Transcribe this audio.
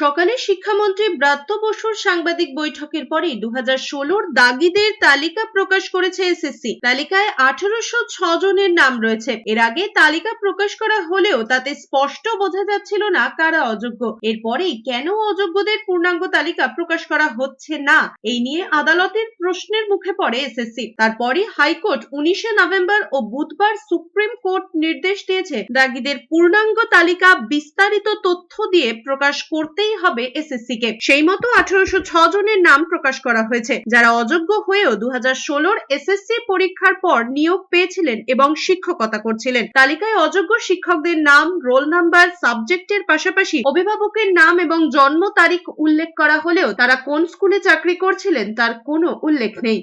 সকালে শিক্ষামন্ত্রী ব্রাত্য বসুর সাংবাদিক বৈঠকের পরেই দু হাজার দাগিদের তালিকা প্রকাশ করেছে এসএসসি। তালিকায় আঠারোশো ছয় জনের নাম রয়েছে। এর আগে তালিকা প্রকাশ করা হলেও তাতে স্পষ্ট বোঝা যাচ্ছিল না কারা অযোগ্য। এরপরেই কেন অযোগ্যদের পূর্ণাঙ্গ তালিকা প্রকাশ করা হচ্ছে না, এই নিয়ে আদালতের প্রশ্নের মুখে পড়ে এসএসসি। তারপরে হাইকোর্ট উনিশে নভেম্বর ও বুধবার সুপ্রিম কোর্ট নির্দেশ দিয়েছে, দাগিদের পূর্ণাঙ্গ তালিকা বিস্তারিত তথ্য দিয়ে প্রকাশ করতেই হবে এসএসসি কে। সেই মতো আঠারোশো জনের নাম প্রকাশ করা হয়েছে, যারা অযোগ্য হয়েও দু হাজার ষোলোর এসএসসি পরীক্ষার পর নিয়োগ পেয়েছিলেন এবং শিক্ষকতা করছিলেন। তালিকায় অযোগ্য শিক্ষকদের নাম, রোল নাম্বার, সাবজেক্টের পাশাপাশি অভিভাবকের নাম এবং জন্ম তারিখ উল্লেখ করা হলেও তারা কোন স্কুলে চাকরি করছিলেন তার কোনো উল্লেখ নেই।